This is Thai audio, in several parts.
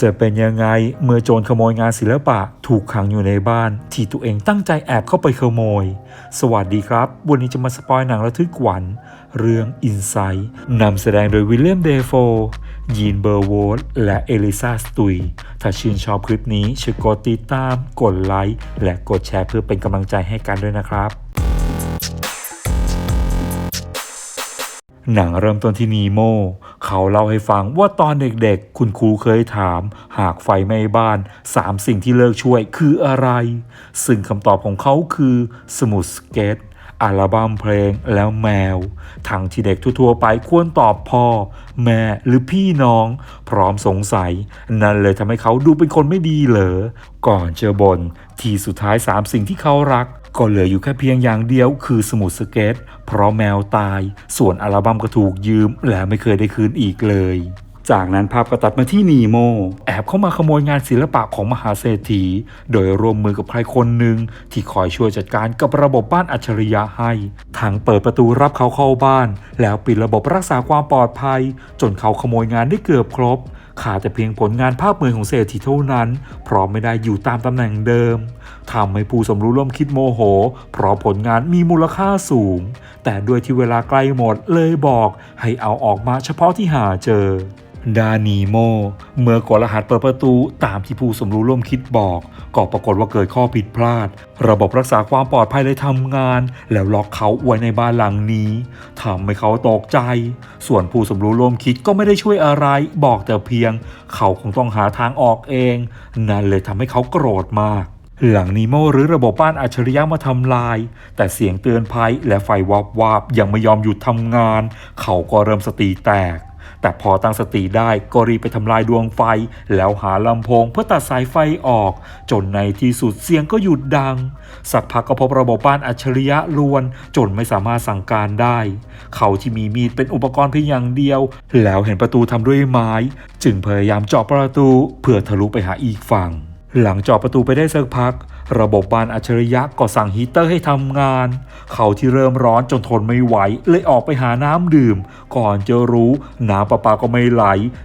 จะเป็นยังไงเมื่อโจรขโมยงานศิลปะถูกขังอยู่ในบ้าน ที่ตัวเองตั้งใจแอบเข้าไปขโมย สวัสดีครับ วันนี้จะมาสปอยหนังระทึกขวัญเรื่อง Inside นำแสดงโดยวิลเลียมเดโฟยีนเบอร์โวลและเอลิซาสตุย ถ้าชื่นชอบคลิปนี้ช่วยกดติดตาม กดไลค์และกดแชร์เพื่อเป็นกำลังใจให้กันด้วยนะครับ หนังเริ่มต้นที่นีโมเขาเล่าให้ฟังว่าตอนเด็กๆ คุณครูเคยถาม หากไฟไหม้บ้านสามสิ่งที่เลิกช่วยคืออะไร ซึ่งคำตอบของเขาคือสมุดสเก็ต อัลบั้มเพลงแล้วแมว ทั้งที่เด็กทั่วๆไปควรตอบพ่อ แม่หรือพี่น้อง พร้อมสงสัย นั่นเลยทำให้เขาดูเป็นคนไม่ดีเหรอ ก่อนเจอบน ที่สุดท้ายสามสิ่งที่เขารัก ก็เหลืออยู่แค่เพียงอย่างเดียวคือสมุดสเก็ต เพราะแมวตาย ส่วนอัลบั้มก็ถูกยืมและไม่เคยได้คืนอีกเลย จากนั้นภาพก็ตัดมาที่นีโมแอบเข้ามาขโมยงานศิลปะของมหาเศรษฐี โดยร่วมมือกับใครคนหนึ่งที่คอยช่วยจัดการกับระบบบ้านอัจฉริยะให้ทั้งเปิดประตูรับเขาเข้าบ้าน แล้วปิดระบบรักษาความปลอดภัย จนเขาขโมยงานได้เกือบครบขาดแต่เพียงผลงานภาพมือของเศรษฐีเท่านั้น เพราะไม่ได้อยู่ตามตำแหน่งเดิมทำให้ผู้สมรู้ร่วมคิดโมโห เพราะผลงานมีมูลค่าสูง แต่ด้วยที่เวลาใกล้หมดเลยบอกให้เอาออกมาเฉพาะที่หาเจอ ดานีโม เมื่อกดรหัสเปิดประตูตามที่ผู้สมรู้ร่วมคิดบอก ก็ปรากฏว่าเกิดข้อผิดพลาด ระบบรักษาความปลอดภัยเลยทำงาน แล้วล็อกเขาไว้ในบ้านหลังนี้ทำให้เขาตกใจ ส่วนผู้สมรู้ร่วมคิดก็ไม่ได้ช่วยอะไร บอกแต่เพียง เขาคงต้องหาทางออกเอง นั่นเลยทำให้เขาโกรธมากหลังนีโมหรือระบบบ้านอัจฉริยะมาทำลาย แต่เสียงเตือนภัยและไฟวับวาบยังไม่ยอมหยุดทำงาน เขาก็เริ่มสติแตก แต่พอตั้งสติได้ก็รีบไปทำลายดวงไฟ แล้วหาลำโพงเพื่อตัดสายไฟออก จนในที่สุดเสียงก็หยุดดัง สักพักก็พบระบบบ้านอัจฉริยะลวน จนไม่สามารถสั่งการได้ เขาที่มีมีดเป็นอุปกรณ์เพียงอย่างเดียว แล้วเห็นประตูทำด้วยไม้ จึงพยายามเจาะประตูเพื่อทะลุไปหาอีกฝั่ง หลังจาะประตูไปได้สักพัก ระบบบานอัจฉริยะก็สั่งฮีเตอร์ให้ทำงาน เขาที่เริ่มร้อนจนทนไม่ไหว เลยออกไปหาน้ำดื่ม ก่อนจะรู้น้ำประปาก็ไม่ไหล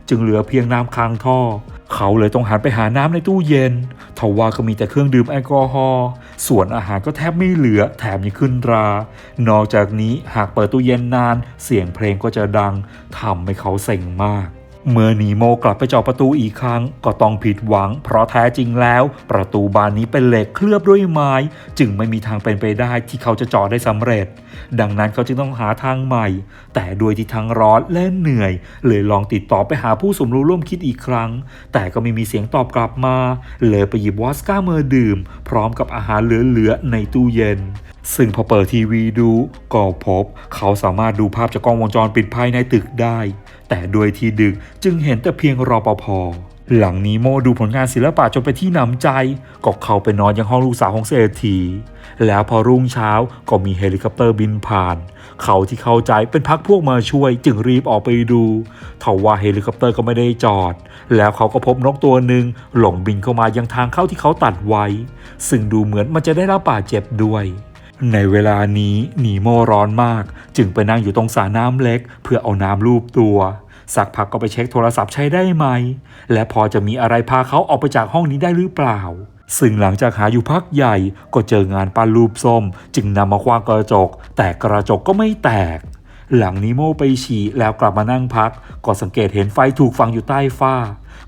จึงเหลือเพียงน้ำค้างท่อ เขาเลยต้องหันไปหาน้ำในตู้เย็นทว่าก็มีแต่เครื่องดื่มแอลกอฮอล์ส่วนอาหารก็แทบไม่เหลือแถมยังขึ้นรา นอกจากนี้หากเปิดตู้เย็นนาน เสียงเพลงก็จะดังทำให้เขาเซ็งมาก เมื่อนีโมกลับไปเจาะประตูอีกครั้ง ก็ต้องผิดหวัง เพราะแท้จริงแล้ว ประตูบานนี้เป็นเหล็กเคลือบด้วยไม้ จึงไม่มีทางเป็นไปได้ที่เขาจะเจาะได้สำเร็จ ดังนั้นเขาจึงต้องหาทางใหม่ แต่ด้วยที่ทั้งร้อนและเหนื่อย เลยลองติดต่อไปหาผู้สมรู้ร่วมคิดอีกครั้ง แต่ก็ไม่มีเสียงตอบกลับมา เลยไปหยิบวอสก้าเมอร์ดื่ม พร้อมกับอาหารเหลือๆในตู้เย็น ซึ่งพอเปิดทีวีดูก็พบ เขาสามารถดูภาพจากกล้องวงจรปิดภายในตึกได้ แต่ด้วยที่ดึกจึงเห็นแต่เพียงรอปภหลังนีโมดูผลงานศิลปะจนไปที่นำใจ ก็เข้าไปนอนยังห้องลูกสาวของเศรษฐี แล้วพอรุ่งเช้าก็มีเฮลิคอปเตอร์บินผ่าน เขาที่เข้าใจเป็นพักพวกมาช่วย จึงรีบออกไปดูทว่าเฮลิคอปเตอร์ก็ไม่ได้จอด แล้วเขาก็พบนกตัวหนึ่งหลงบินเข้ามายังทางเข้าที่เขาตัดไว้ ซึ่งดูเหมือนมันจะได้รับบาดเจ็บด้วย ในเวลานี้นีโมร้อนมาก จึงไปนั่งอยู่ตรงสระน้ำเล็ก เพื่อเอาน้ำลูบตัวสักพักก็ไปเช็คโทรศัพท์ใช้ได้ไหม และพอจะมีอะไรพาเขาออกไปจากห้องนี้ได้หรือเปล่า ซึ่งหลังจากหาอยู่พักใหญ่ก็เจองานปั้นรูปส้ม จึงนำมาคว้างกระจก แต่กระจกก็ไม่แตก หลังนิโมไปฉี่แล้วกลับมานั่งพัก ก็สังเกตเห็นไฟถูกฝังอยู่ใต้ฝ้า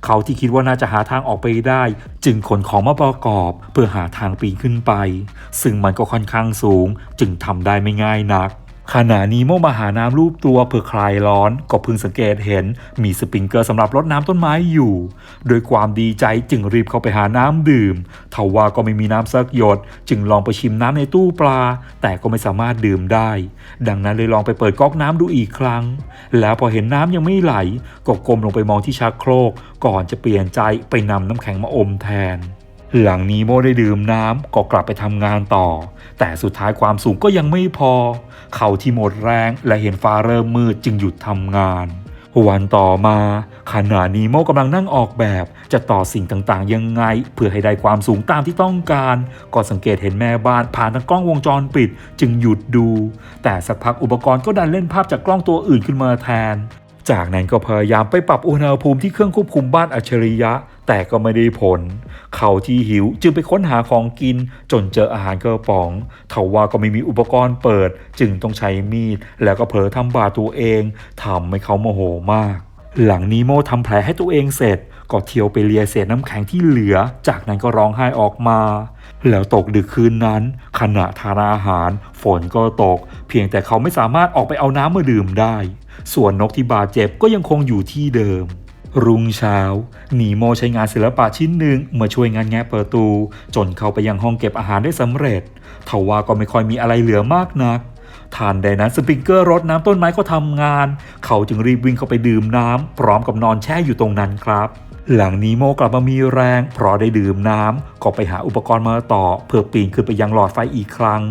เขาที่คิดว่าน่าจะหาทางออกไปได้ จึงขนของมาประกอบ เพื่อหาทางปีนขึ้นไป ซึ่งมันก็ค่อนข้างสูง จึงทำได้ไม่ง่ายนัก ขณะนี้โมมาหาน้ำรูปตัวเพื่อคลายร้อน ก็พิ่งสังเกตเห็น มีสปริงเกอร์สำหรับรดน้ำต้นไม้อยู่ โดยความดีใจจึงรีบเข้าไปหาน้ำดื่มทว่าก็ไม่มีน้ำสักหยด จึงลองไปชิมน้ำในตู้ปลา แต่ก็ไม่สามารถดื่มได้ ดังนั้นเลยลองไปเปิดก๊อกน้ำดูอีกครั้ง แล้วพอเห็นน้ำยังไม่ไหล ก็ก้มลงไปมองที่ชักโครก ก่อนจะเปลี่ยนใจไปนำน้ำแข็งมาอมแทน หลังนีโมได้ดื่มน้ำก็กลับไปทำงานต่อ แต่สุดท้ายความสูงก็ยังไม่พอ เขาที่หมดแรงและเห็นฟ้าเริ่มมืดจึงหยุดทำงาน วันต่อมาขณะนีโมกำลังนั่งออกแบบ จะต่อสิ่งต่างๆ ยังไง เพื่อให้ได้ความสูงตามที่ต้องการ ก็สังเกตเห็นแม่บ้านผ่านทางกล้องวงจรปิด จึงหยุดดู แต่สักพักอุปกรณ์ก็ดันเล่นภาพจากกล้องตัวอื่นขึ้นมาแทน จากนั้นก็พยายามไปปรับอุณหภูมิที่เครื่องควบคุมบ้านอัจฉริยะ แต่ก็ไม่ได้ผล เขาที่หิวจึงไปค้นหาของกิน จนเจออาหารกระป๋องทว่าก็ไม่มีอุปกรณ์เปิด จึงต้องใช้มีด แล้วก็เผลอทำบาดตัวเองทำให้เขาโมโหมาก หลังนีโมทำแผลให้ตัวเองเสร็จก็เที่ยวไปเลียเศษน้ำแข็งที่เหลือ จากนั้นก็ร้องไห้ออกมา แล้วตกดึกคืนนั้น ขณะทานอาหาร ฝนก็ตก เพียงแต่เขาไม่สามารถออกไปเอาน้ำมาดื่มได้ ส่วนนกที่บาดเจ็บก็ยังคงอยู่ที่เดิม รุ่งเช้า หนีโมใช้งานศิลปะชิ้นหนึ่งมาช่วยงานแงะประตู จนเข้าไปยังห้องเก็บอาหารได้สำเร็จทว่าก็ไม่ค่อยมีอะไรเหลือมากนักทานใดนั้นสปริงเกอร์รดน้ำต้นไม้ก็ทำงาน เขาจึงรีบวิ่งเข้าไปดื่มน้ำพร้อมกับนอนแช่อยู่ตรงนั้นครับ หลังนีโมกลับมามีแรง เพราะได้ดื่มน้ำก็ไปหาอุปกรณ์มาต่อ เพื่อปีนขึ้นไปยังหลอดไฟอีกครั้ง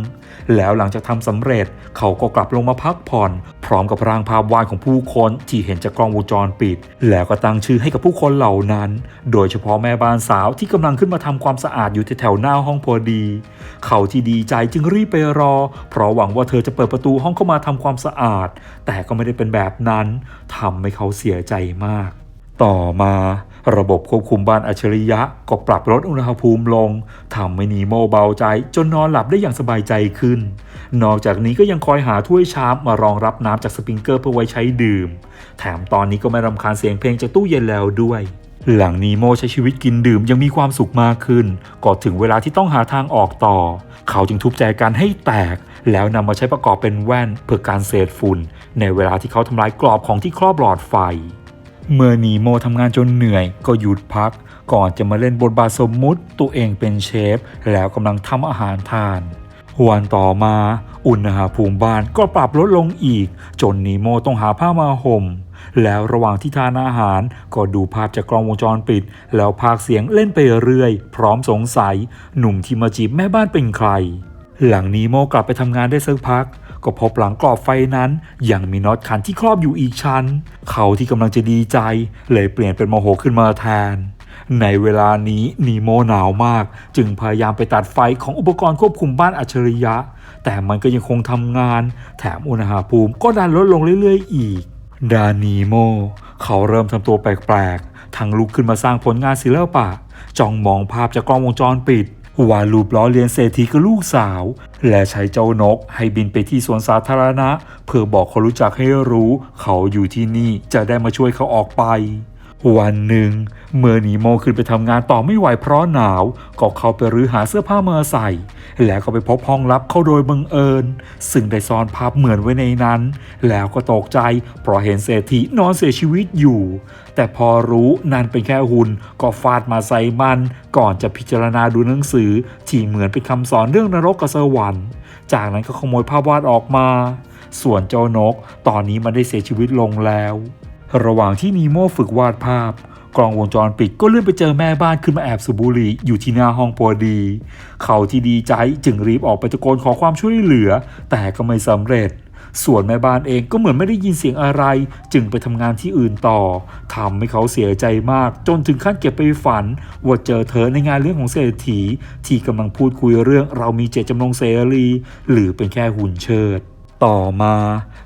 แล้วหลังจากทำสำเร็จเขาก็กลับลงมาพักผ่อน พร้อมกับร่างภาพวาดของผู้คนที่เห็นจากกล้องวงจรปิด แล้วก็ตั้งชื่อให้กับผู้คนเหล่านั้น โดยเฉพาะแม่บ้านสาวที่กำลังขึ้นมาทำความสะอาดอยู่แถวหน้าห้องพอดี เขาที่ดีใจจึงรีบไปรอ เพราะหวังว่าเธอจะเปิดประตูห้องเข้ามาทำความสะอาด แต่ก็ไม่ได้เป็นแบบนั้นทำให้เขาเสียใจมาก ต่อมา ระบบควบคุมบ้านอัจฉริยะก็ปรับลดอุณหภูมิลงทำให้นีโมเบาใจจนนอนหลับได้อย่างสบายใจขึ้น นอกจากนี้ก็ยังคอยหาถ้วยชามมารองรับน้ำจากสปริงเกอร์เพื่อไว้ใช้ดื่ม แถมตอนนี้ก็ไม่รำคาญเสียงเพลงจากตู้เย็นแล้วด้วย หลังนีโมใช้ชีวิตกินดื่มยังมีความสุขมากขึ้นก็ถึงเวลาที่ต้องหาทางออกต่อ เขาจึงทุบใจกันให้แตก แล้วนำมาใช้ประกอบเป็นแว่นเพื่อการเศษฝุ่น ในเวลาที่เขาทำลายกรอบของที่ครอบหลอดไฟ เมื่อนีโมทำงานจนเหนื่อยก็หยุดพัก ก่อนจะมาเล่นบทบาทสมมุติตัวเองเป็นเชฟ แล้วกำลังทำอาหารทานวันต่อมาอุณหภูมิบ้านก็ปรับลดลงอีก จนนีโมต้องหาผ้ามาห่ม แล้วระหว่างที่ทานอาหารก็ดูภาพจากกล้องวงจรปิด แล้วพากเสียงเล่นไปเรื่อย พร้อมสงสัย หนุ่มที่มาจีบแม่บ้านเป็นใคร หลังนีโมกลับไปทำงานได้สักพัก ก็พบหลังกรอบไฟนั้น ยังมีน็อตขันที่ครอบอยู่อีกชั้น เขาที่กำลังจะดีใจ เลยเปลี่ยนเป็นโมโหขึ้นมาแทน ในเวลานี้นีโมหนาวมาก จึงพยายามไปตัดไฟของอุปกรณ์ควบคุมบ้านอัจฉริยะ แต่มันก็ยังคงทำงาน แถมอุณหภูมิก็ดันลดลงเรื่อยๆ อีก ดานีโม เขาเริ่มทำตัวแปลกๆ ทั้งลุกขึ้นมาสร้างผลงานศิลปะจ้องมองภาพจากกล้องวงจรปิด วาดรูปล้อเลียนเศรษฐีกับลูกสาว และใช้เจ้านกให้บินไปที่สวนสาธารณะ เพื่อบอกคนรู้จักให้รู้ เขาอยู่ที่นี่จะได้มาช่วยเขาออกไป วันหนึ่งเมื่อนีโมขึ้นไปทำงานต่อไม่ไหวเพราะหนาว ก็เข้าไปรื้อหาเสื้อผ้ามาใส่ แล้วก็ไปพบห้องลับเข้าโดยบังเอิญ ซึ่งได้ซ่อนภาพเหมือนไว้ในนั้น แล้วก็ตกใจ เพราะเห็นเศรษฐีนอนเสียชีวิตอยู่ แต่พอรู้นั่นเป็นแค่หุ่นก็ฟาดมาใส่มัน ก่อนจะพิจารณาดูหนังสือ ที่เหมือนเป็นคำสอนเรื่องนรกกับสวรรค์จากนั้นก็ขโมยภาพวาดออกมา ส่วนเจ้านก ตอนนี้มันได้เสียชีวิตลงแล้ว ระหว่างที่นีโม่ฝึกวาดภาพ กล้องวงจรปิดก็เลื่อนไปเจอแม่บ้านขึ้นมาแอบสูบบุหรี่อยู่ที่หน้าห้องพอดี เขาที่ดีใจจึงรีบออกไปตะโกนขอความช่วยเหลือ แต่ก็ไม่สำเร็จ ส่วนแม่บ้านเองก็เหมือนไม่ได้ยินเสียงอะไร จึงไปทำงานที่อื่นต่อทำให้เขาเสียใจมาก จนถึงขั้นเก็บไปฝันว่าเจอเธอในงานเรื่องของเศรษฐี ที่กำลังพูดคุยเรื่องเรามีเจตจำนงเสรี หรือเป็นแค่หุ่นเชิด ต่อมา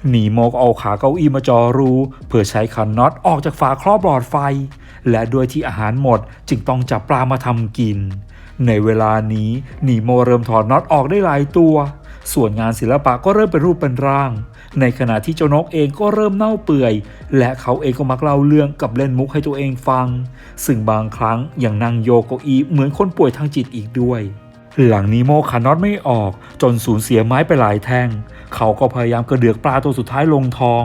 หนีโมกเอาขาเก้าอี้มาจอรู เพื่อใช้ขันน็อตออกจากฝาครอบหลอดไฟ และด้วยที่อาหารหมดจึงต้องจับปลามาทำกิน ในเวลานี้หนีโมเริ่มถอดน็อตออกได้หลายตัว ส่วนงานศิลปะก็เริ่มเป็นรูปเป็นร่าง ในขณะที่เจ้านกเองก็เริ่มเน่าเปื่อย และเขาเองก็มักเล่าเรื่องกับเล่นมุกให้ตัวเองฟัง ซึ่งบางครั้งยังนั่งโยกเก้าอี้เหมือนคนป่วยทางจิตอีกด้วย หลังนีโมขันน็อตไม่ออกจนสูญเสียไม้ไปหลายแท่ง เขาก็พยายามกระเดือกปลาตัวสุดท้ายลงท้อง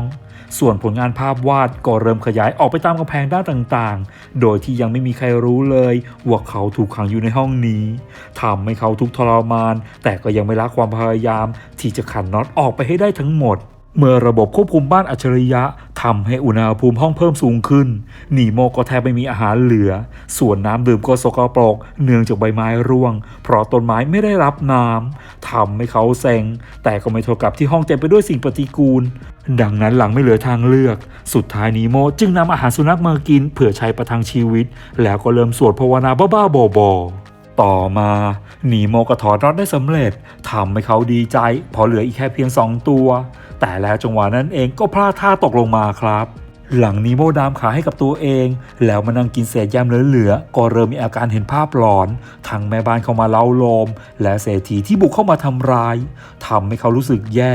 ส่วนผลงานภาพวาดก็เริ่มขยายออกไปตามกำแพงด้านต่างๆ โดยที่ยังไม่มีใครรู้เลยว่าเขาถูกขังอยู่ในห้องนี้ทำให้เขาทุกข์ทรมาน แต่ก็ยังไม่ละความพยายามที่จะขันน็อตออกไปให้ได้ทั้งหมด เมื่อระบบควบคุมบ้านอัจฉริยะทำให้อุณหภูมิห้องเพิ่มสูงขึ้นนีโมก็แทบไม่มีอาหารเหลือ ส่วนน้ำดื่มก็สกปรก เนื่องจากใบไม้ร่วง เพราะต้นไม้ไม่ได้รับน้ำทำให้เขาเซ็ง แต่ก็ไม่เท่ากับที่ห้องเต็มไปด้วยสิ่งปฏิกูล ดังนั้นหลังไม่เหลือทางเลือก สุดท้ายนีโมจึงนำอาหารสุนัขมากินเพื่อใช้ประทังชีวิต แล้วก็เริ่มสวดภาวนาบ้าๆบอๆต่อมานีโมก็ถอดน็อตได้สำเร็จทำให้เขาดีใจเพอเหลืออีกแค่เพียง2ตัว แต่แล้วจังหวะนั้นเองก็พลาดท่าตกลงมาครับ หลังนีโมดามขาให้กับตัวเอง แล้วมานั่งกินเศษยมเหลือๆก็เริ่มมีอาการเห็นภาพหลอนทั้งแม่บ้านเข้ามาเล้าโลม และเศรษฐีที่บุกเข้ามาทำร้ายทำให้เขารู้สึกแย่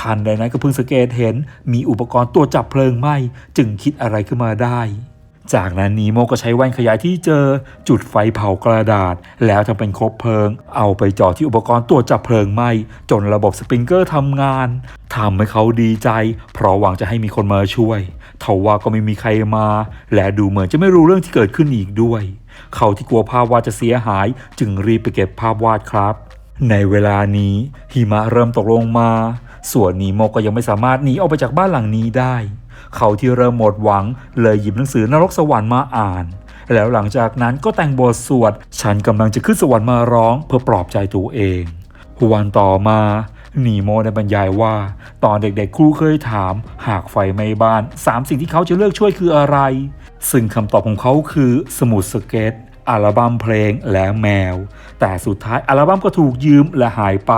ทันใดนั้นก็เพิ่งสังเกตเห็น มีอุปกรณ์ตัวจจับเพลิงไหม้จึงคิดอะไรขึ้นมาได้ จากนั้นนีโมก็ใช้แว่นขยายที่เจอจุดไฟเผากระดาษ แล้วทำเป็นคบเพลิง เอาไปจ่อที่อุปกรณ์ตรวจจับเพลิงไหม้จนระบบสปริงเกอร์ทำงานทำให้เขาดีใจ เพราะหวังจะให้มีคนมาช่วยทว่าก็ไม่มีใครมา และดูเหมือนจะไม่รู้เรื่องที่เกิดขึ้นอีกด้วย เขาที่กลัวภาพวาดจะเสียหาย จึงรีบไปเก็บภาพวาดครับ ในเวลานี้หิมะเริ่มตกลงมา ส่วนนีโมก็ยังไม่สามารถหนีออกไปจากบ้านหลังนี้ได้ เขาที่เริ่มหมดหวังเลยหยิบหนังสือนรกสวรรค์มาอ่าน แล้วหลังจากนั้นก็แต่งบทสวด ฉันกำลังจะขึ้นสวรรค์มาร้องเพื่อปลอบใจตัวเองวันต่อมานีโมได้บรรยายว่า ตอนเด็กๆครูเคยถาม หากไฟไหม้บ้านสามสิ่งที่เขาจะเลือกช่วยคืออะไร ซึ่งคำตอบของเขาคือสมุดสเก็ต อัลบั้มเพลงและแมว แต่สุดท้ายอัลบั้มก็ถูกยืมและหายไป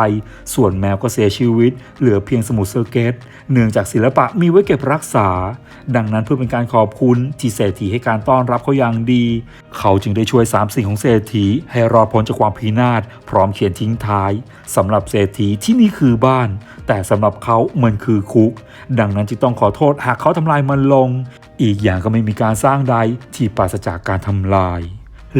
ส่วนแมวก็เสียชีวิต เหลือเพียงสมุดสเกตเนื่องจากศิลปะมีไว้เก็บรักษา ดังนั้นเพื่อเป็นการขอบคุณที่เศรษฐีให้การต้อนรับเขาอย่างดี เขาจึงได้ช่วยสามสิ่งของเศรษฐีให้รอดพ้นจากความพินาศพร้อมเขียนทิ้งท้ายสำหรับเศรษฐีที่นี่คือบ้าน แต่สำหรับเขามันคือคุก ดังนั้นจึงต้องขอโทษหากเขาทำลายมันลง อีกอย่างก็ไม่มีการสร้างใดที่ปราศจากการทำลาย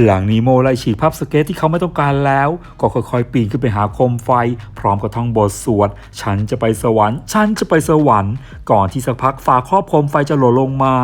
หลังนีโมไล่ฉีกภาพสเก็ตที่เขาไม่ต้องการแล้ว ก็ค่อยๆ ปีนขึ้นไปหาโคมไฟ พร้อมกับท่องบทสวด ฉันจะไปสวรรค์ ฉันจะไปสวรรค์ ก่อนที่สักพักฝาครอบโคมไฟจะหล่นลงมา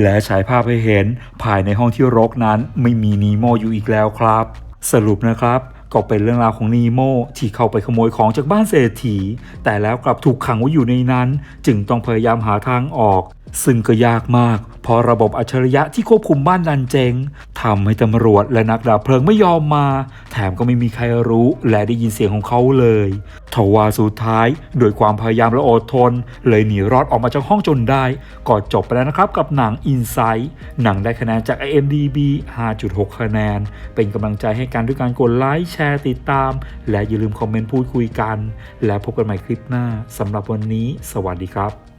และฉายภาพให้เห็น ภายในห้องที่รกนั้นไม่มีนีโมอยู่อีกแล้วครับ สรุปนะครับก็เป็นเรื่องราวของนีโมที่เข้าไปขโมยของจากบ้านเศรษฐี แต่แล้วกลับถูกขังไว้อยู่ในนั้น จึงต้องพยายามหาทางออก ซึ่งก็ยากมาก เพราะระบบอัจฉริยะที่ควบคุมบ้านดันเจงทำให้ตำรวจและนักดับเพลิงไม่ยอมมา แถมก็ไม่มีใครรู้และได้ยินเสียงของเขาเลยทว่าสุดท้ายโดยความพยายามและอดทน เลยหนีรอดออกมาจากห้องจนได้ก็จบไปแล้วนะครับกับหนัง Insight หนังได้คะแนนจาก IMDB 5.6 คะแนน เป็นกำลังใจให้กันด้วยการกดไลค์แชร์ติดตาม และอย่าลืมคอมเมนต์พูดคุยกัน และพบกันใหม่คลิปหน้าสำหรับวันนี้ สวัสดีครับ